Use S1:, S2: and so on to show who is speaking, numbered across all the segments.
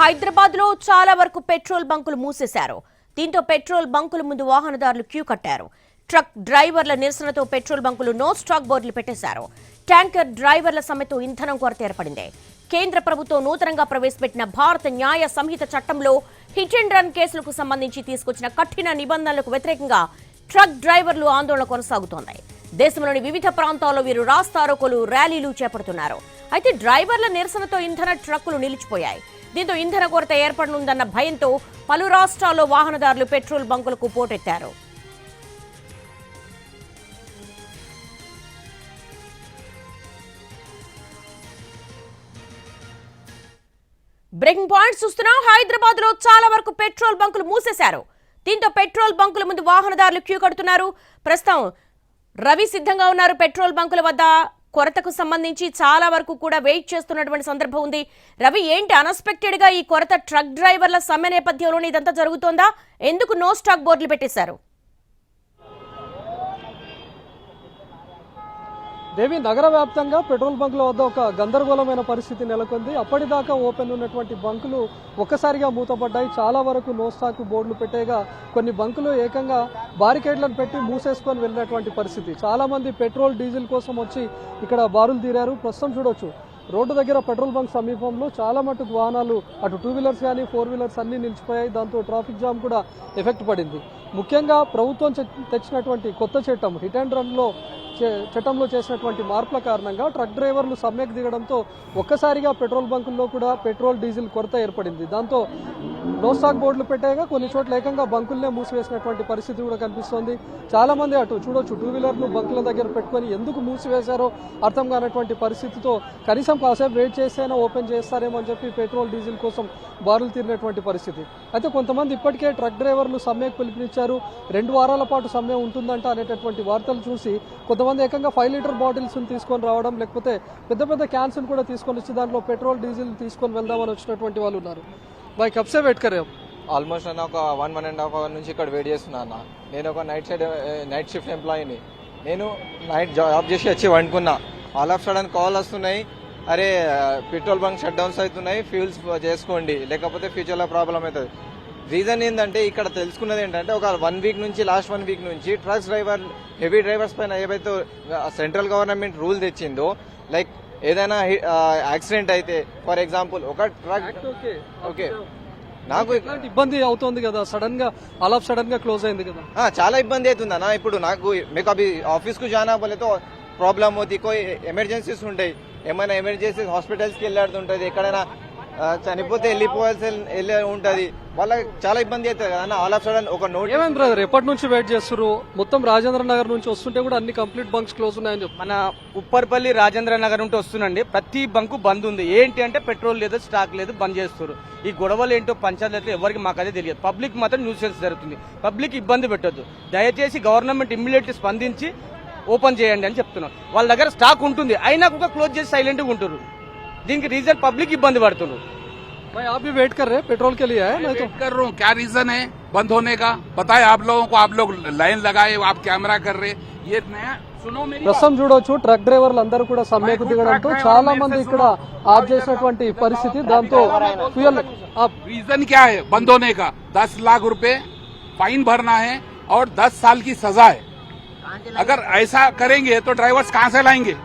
S1: హైదరాబాద్లో చాలా వరకు పెట్రోల్ బంకులు మూసేశారు. దీంతో పెట్రోల్ బంకుల ముందు వాహనదారులు క్యూ కట్టారు. ట్రక్ డ్రైవర్ల నిరసనతో పెట్రోల్ బంకులు నో స్టాక్ బోర్డులు పెట్టేశారు. ట్యాంకర్ డ్రైవర్ల సమ్మెతో ఇంధనం కొరత ఏర్పడింది. కేంద్ర ప్రభుత్వం నూతనంగా ప్రవేశపెట్టిన భారత న్యాయ సంహిత చట్టంలో హిట్ అండ్ రన్ కేసులకు సంబంధించి తీసుకొచ్చిన కఠిన నిబంధనలకు వ్యతిరేకంగా ట్రక్ డ్రైవర్లు ఆందోళన కొనసాగుతోంది. దేశంలోని వివిధ ప్రాంతాల్లో వీరు రాస్తారోకోలు ర్యాలీలు చేపడుతున్నారు. అయితే డ్రైవర్ల నిరసనతో ఇంధన ట్రక్కులు నిలిచిపోయాయి. దీంతో ఇంధన కొరత ఏర్పడనుందన్న భయంతో పలు రాష్ట్రాల్లో వాహనదారులు పెట్రోల్ బంకులకు పోటెత్తారు. బ్రేకింగ్ పాయింట్స్ చూస్తున్నాం. హైదరాబాద్లో చాలా వరకు పెట్రోల్ బంకులు మూసేశారు. దీంతో పెట్రోల్ బంకుల ముందు వాహనదారులు క్యూ కడుతున్నారు. ప్రస్తుతం రవి సిద్ధంగా ఉన్నారు పెట్రోల్ బంకుల వద్ద. కొరతకు సంబంధించి చాలా వరకు కూడా వెయిట్ చేస్తున్నటువంటి సందర్భం ఉంది. రవి ఏంటి అన్ఎక్స్పెక్టెడ్గా ఈ కొరత ట్రక్ డ్రైవర్ల సమ్మె నేపథ్యంలోనే ఇదంతా జరుగుతోందా? ఎందుకు నో స్టాక్ బోర్డులు పెట్టేశారు?
S2: దేవి నగర వ్యాప్తంగా పెట్రోల్ బంకుల వద్ద ఒక గందరగోళమైన పరిస్థితి నెలకొంది. అప్పటిదాకా ఓపెన్ ఉన్నటువంటి బంకులు ఒక్కసారిగా మూతపడ్డాయి. చాలా వరకు నో స్టాక్ బోర్డులు పెట్టేగా కొన్ని బంకులు ఏకంగా బారికేడ్లను పెట్టి మూసేసుకొని వెళ్ళినటువంటి పరిస్థితి. చాలా మంది పెట్రోల్ డీజిల్ కోసం వచ్చి ఇక్కడ బారులు తీరారు. ప్రస్తుతం చూడొచ్చు రోడ్డు దగ్గర పెట్రోల్ బంక్ సమీపంలో చాలా మటుకు వాహనాలు అటు టూ వీలర్స్ కానీ ఫోర్ వీలర్స్ అన్నీ నిలిచిపోయాయి. దాంతో ట్రాఫిక్ జామ్ కూడా ఎఫెక్ట్ పడింది. ముఖ్యంగా ప్రభుత్వం తెచ్చినటువంటి కొత్త చట్టం హిట్ అండ్ రన్లో చే- చట్టంలో చేసినటువంటి మార్పుల కారణంగా ట్రక్ డ్రైవర్లు సమ్మెకు దిగడంతో ఒక్కసారిగా పెట్రోల్ బంకుల్లో కూడా పెట్రోల్ డీజిల్ కొరత ఏర్పడింది. దాంతో నో స్టాక్ బోర్డులు పెట్టాక కొన్ని చోట్ల ఏకంగా బంకుల్నే మూసివేసినటువంటి పరిస్థితి కూడా కనిపిస్తోంది. చాలా మంది అటు చూడొచ్చు టూ వీలర్లు బంకుల దగ్గర పెట్టుకొని ఎందుకు మూసివేశారో అర్థం కానటువంటి పరిస్థితితో కనీసం కాసేపు వెయిట్ చేస్తేనే ఓపెన్ చేస్తారేమో అని చెప్పి పెట్రోల్ డీజిల్ కోసం బారులు తీరినటువంటి పరిస్థితి. అయితే కొంతమంది ఇప్పటికే ట్రక్ డ్రైవర్లు సమ్మెకు పిలుపునిచ్చారు. రెండు వారాల పాటు సమ్మె ఉంటుందంట అనేటటువంటి వార్తలు చూసి కొంతమంది ఏకంగా ఫైవ్ లీటర్ బాటిల్స్ తీసుకొని రావడం లేకపోతే పెద్ద పెద్ద క్యాన్స్ కూడా తీసుకొని వచ్చి దాంట్లో పెట్రోల్ డీజిల్ తీసుకొని వెళ్దామని వచ్చినటువంటి వాళ్ళు ఉన్నారు. బాయ్ కబ్సే వెయిట్ కరే
S3: ఆల్మోస్ట్ నేను ఒక one one and half hour నుంచి ఇక్కడ వెయిట్ చేస్తున్నాను అన్న. నేను ఒక నైట్ సైడ్ నైట్ షిఫ్ట్ ఎంప్లాయీని నేను నైట్ జాబ్ చేసి వచ్చి వండుకున్నా. ఆల్ ఆఫ్ సడన్ కాల్ వస్తున్నాయి. అరే పెట్రోల్ బంక్ షట్ డౌన్స్ అవుతున్నాయి ఫ్యూల్స్ చేసుకోండి. లేకపోతే ఫ్యూచర్లో ప్రాబ్లం అవుతుంది. రీజన్ ఏంటంటే ఇక్కడ తెలుసుకున్నది ఏంటంటే ఒక వన్ వీక్ నుంచి లాస్ట్ వన్ వీక్ నుంచి ట్రక్స్ డ్రైవర్ హెవీ డ్రైవర్స్ పైన ఏవైతే సెంట్రల్ గవర్నమెంట్ రూల్ తెచ్చిందో లైక్ ఏదైనా యాక్సిడెంట్ అయితే ఫర్ ఎగ్జాంపుల్ ఒక ట్రక్ ఓకే నాకు
S2: ఇబ్బంది అవుతోంది కదా సడన్గా ఆఫ్ సడన్గా క్లోజ్ అయింది కదా.
S3: చాలా ఇబ్బంది అవుతుంది అన్న. ఇప్పుడు నాకు మీకు అవి ఆఫీస్కు బోలే తో ప్రాబ్లం అవుతుంది ఎమర్జెన్సీస్ ఉంటాయి. ఏమైనా ఎమర్జెన్సీస్ హాస్పిటల్స్కి వెళ్ళాడుతుంటది ఎక్కడైనా చనిపోతే వెళ్ళిపోవాల్సి వెళ్ళి ఉంటది. వాళ్ళకి చాలా ఇబ్బంది అవుతుంది కదా ఆల్ ఆఫ్ సడన్ ఒక నోట్
S2: ఏమైంది బ్రదర్ ఎప్పటి నుంచి వెయిట్ చేస్తారు మొత్తం రాజేంద్ర నగర్ నుంచి వస్తుంటే కూడా అన్ని కంప్లీట్ బంక్స్ క్లోజ్ ఉన్నాయని చెప్పి.
S4: మన ఉప్పర్పల్లి రాజేంద్ర నగర్ నుండి వస్తుందండి. ప్రతి బంకు బంద్ ఉంది. ఏంటి అంటే పెట్రోల్ లేదు స్టాక్ లేదు బంద్ చేస్తారు ఈ గొడవలు ఏంటో పంచాయతీ ఎవరికి మాకు అదే తెలియదు. పబ్లిక్ మాత్రం న్యూసెన్స్ జరుగుతుంది. పబ్లిక్ ఇబ్బంది పెట్టొద్దు. దయచేసి గవర్నమెంట్ ఇమ్మీడియట్ స్పందించి ఓపెన్ చేయండి అని చెప్తున్నాం. వాళ్ళ దగ్గర స్టాక్ ఉంటుంది. అయినా కూడా క్లోజ్ చేసి సైలెంట్గా ఉంటారు దీనికి రీజన్ పబ్లిక్ ఇబ్బంది పడుతున్నారు
S2: भाई आप भी वेट कर रहे हैं पेट्रोल के लिए है नहीं तो
S5: वेट कर रहा हूँ क्या रीजन है बंद होने का बताए आप लोगों को आप लोग लाइन लगाए आप कैमरा कर रहे ये नया सुनो मेरी बात।
S2: ప్రస్తుతం చూడొచ్చు ట్రక్ డ్రైవర్లు అందరూ కూడా సమ్మెకు దిగడంతో చాలా మంది ఇక్కడ ఆఫ్ చేసినటువంటి పరిస్థితి దాంతో ఫ్యూయల్ ఆఫ్
S5: रीजन क्या है बंद होने का दस लाख रुपए फाइन भरना है और दस साल की सजा है अगर ऐसा करेंगे तो ड्राइवर्स कहाँ से लाएंगे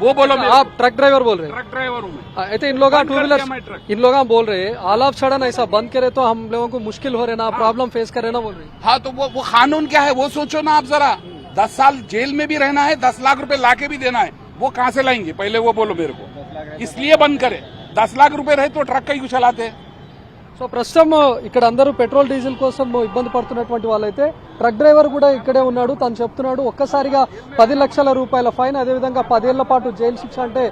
S5: वो बोलो मैं
S2: आप ट्रक ड्राइवर बोल रहे हैं?
S5: ट्रक ड्राइवर हूँ मैं।
S2: हाँ, तो इन लोग टू व्हीलर। इन लोग बोल रहे हैं आलाप सडन ऐसा बंद करे तो हम लोगों को मुश्किल हो रहे ना प्रॉब्लम फेस करे ना बोल रहे हाँ।
S5: तो वो वो कानून क्या है? वो सोचो ना आप जरा। दस साल जेल में भी रहना है दस लाख रुपये लाके भी देना है। वो कहाँ से लाएँगे? पहले वो बोलो मेरे को। इसलिए बंद करे। दस लाख रुपये रहे तो ट्रक का ही चलाते हैं।
S2: సో ప్రస్తుతం ఇక్కడ అందరూ పెట్రోల్ డీజిల్ కోసం ఇబ్బంది పడుతున్నటువంటి వాళ్ళైతే ట్రక్ డ్రైవర్ కూడా ఇక్కడే ఉన్నాడు. తను చెప్తున్నాడు ఒక్కసారిగా పది లక్షల రూపాయల ఫైన్ అదేవిధంగా పదేళ్ళ పాటు జైలు శిక్ష అంటే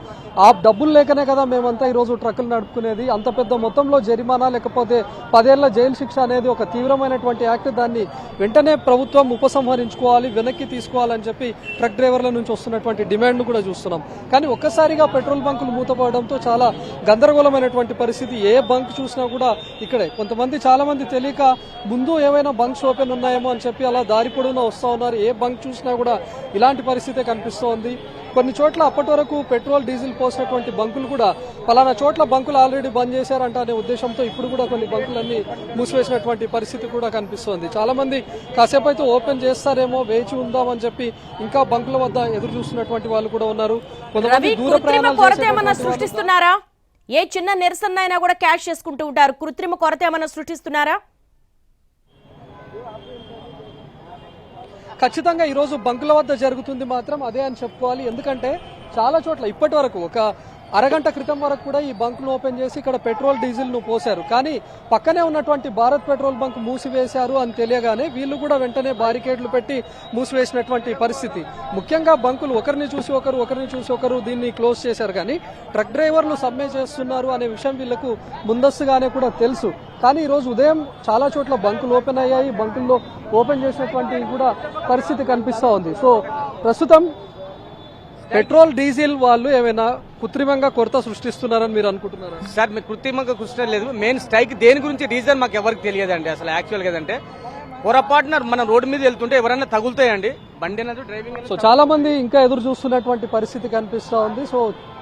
S2: ఆ డబ్బులు లేకనే కదా మేమంతా ఈరోజు ట్రక్కులు నడుపుకునేది. అంత పెద్ద మొత్తంలో జరిమానా లేకపోతే పదేళ్ళ జైలు శిక్ష అనేది ఒక తీవ్రమైనటువంటి యాక్ట్. దాన్ని వెంటనే ప్రభుత్వం ఉపసంహరించుకోవాలి వెనక్కి తీసుకోవాలని చెప్పి ట్రక్ డ్రైవర్ల నుంచి వస్తున్నటువంటి డిమాండ్ను కూడా చూస్తున్నాం. కానీ ఒక్కసారిగా పెట్రోల్ బంకులు మూతపడడంతో చాలా గందరగోళమైనటువంటి పరిస్థితి. ఏ బంక్ చూసినా కూడా ఇక్కడే. కొంతమంది చాలా మంది తెలియక ముందు ఏవైనా బంక్స్ ఓపెన్ ఉన్నాయేమో అని చెప్పి అలా దారి పొడవునా వస్తూ ఉన్నారు. ఏ బంక్ చూసినా కూడా ఇలాంటి పరిస్థితే కనిపిస్తోంది. కొన్ని చోట్ల అప్పటి వరకు పెట్రోల్ డీజిల్ పోసినటువంటి బంకులు కూడా పలానా చోట్ల బంకులు ఆల్రెడీ బంద్ చేశారంట అనే ఉద్దేశంతో ఇప్పుడు కూడా కొన్ని బంకులన్నీ మూసివేసినటువంటి పరిస్థితి కూడా కనిపిస్తోంది. చాలా మంది కాసేపు అయితే ఓపెన్ చేస్తారేమో వేచి ఉందామని చెప్పి ఇంకా బంకుల వద్ద ఎదురు చూస్తున్నటువంటి వాళ్ళు కూడా ఉన్నారు. కొంతమంది దూర ప్రయాణాలు
S1: సృష్టిస్తున్నారా? ఏ చిన్న నిరసన అయినా కూడా క్యాష్ చేసుకుంటూ ఉంటారు. కృత్రిమ కొరత ఏమైనా సృష్టిస్తున్నారా?
S2: ఖచ్చితంగా ఈరోజు బంకుల వద్ద జరుగుతుంది మాత్రం అదే అని చెప్పుకోవాలి. ఎందుకంటే చాలా చోట్ల ఇప్పటి వరకు ఒక అరగంట క్రితం వరకు కూడా ఈ బంక్ను ఓపెన్ చేసి ఇక్కడ పెట్రోల్ డీజిల్ను పోశారు. కానీ పక్కనే ఉన్నటువంటి భారత్ పెట్రోల్ బంక్ మూసివేశారు అని తెలియగానే వీళ్ళు కూడా వెంటనే బారికేడ్లు పెట్టి మూసివేసినటువంటి పరిస్థితి. ముఖ్యంగా బంకులు ఒకరిని చూసి ఒకరు ఒకరిని చూసి ఒకరు దీన్ని క్లోజ్ చేశారు. కానీ ట్రక్ డ్రైవర్లు సమ్మె చేస్తున్నారు అనే విషయం వీళ్ళకు ముందస్తుగానే కూడా తెలుసు. కానీ ఈరోజు ఉదయం చాలా చోట్ల బంకులు ఓపెన్ అయ్యాయి. బంకుల్లో ఓపెన్ చేసినటువంటి కూడా పరిస్థితి కనిపిస్తూ ఉంది. సో ప్రస్తుతం పెట్రోల్ డీజిల్ వాళ్ళు ఏమైనా కృత్రిమంగా కొరత సృష్టిస్తున్నారని మీరు అనుకుంటున్నారా?
S4: సార్ మీకు కృత్రిమంగా కృష్ణ లేదు. మెయిన్ స్ట్రైక్ దేని గురించి రీజన్ మాకు ఎవరికి తెలియదండి అసలు యాక్చువల్ కదంటే పొరపాటున మనం రోడ్డు మీద వెళ్తుంటే ఎవరైనా తగులుతాయండి. బండి అనేది డ్రైవింగ్
S2: సో చాలా మంది ఇంకా ఎదురు చూస్తున్నటువంటి పరిస్థితి కనిపిస్తా ఉంది. సో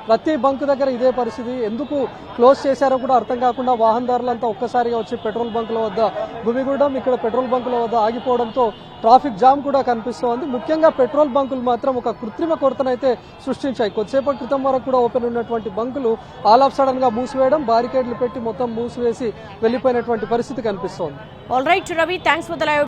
S2: ప్రతి బంక్ దగ్గర ఇదే పరిస్థితి. ఎందుకు క్లోజ్ చేశారో కూడా అర్థం కాకుండా వాహనదారులంతా ఒక్కసారిగా వచ్చి పెట్రోల్ బంకుల వద్ద భూమిగూడెం ఇక్కడ పెట్రోల్ బంకుల వద్ద ఆగిపోవడంతో ట్రాఫిక్ జామ్ కూడా కనిపిస్తోంది. ముఖ్యంగా పెట్రోల్ బంకులు మాత్రం ఒక కృత్రిమ కొరతనైతే సృష్టించాయి. కొద్దిసేపటి క్రితం వరకు కూడా ఓపెన్ ఉన్నటువంటి బంకులు ఆల్ ఆఫ్ సడన్గా మూసివేయడం బారికేడ్లు పెట్టి మొత్తం మూసివేసి వెళ్ళిపోయినటువంటి పరిస్థితి కనిపిస్తోంది.
S1: All right Ravi thanks for the live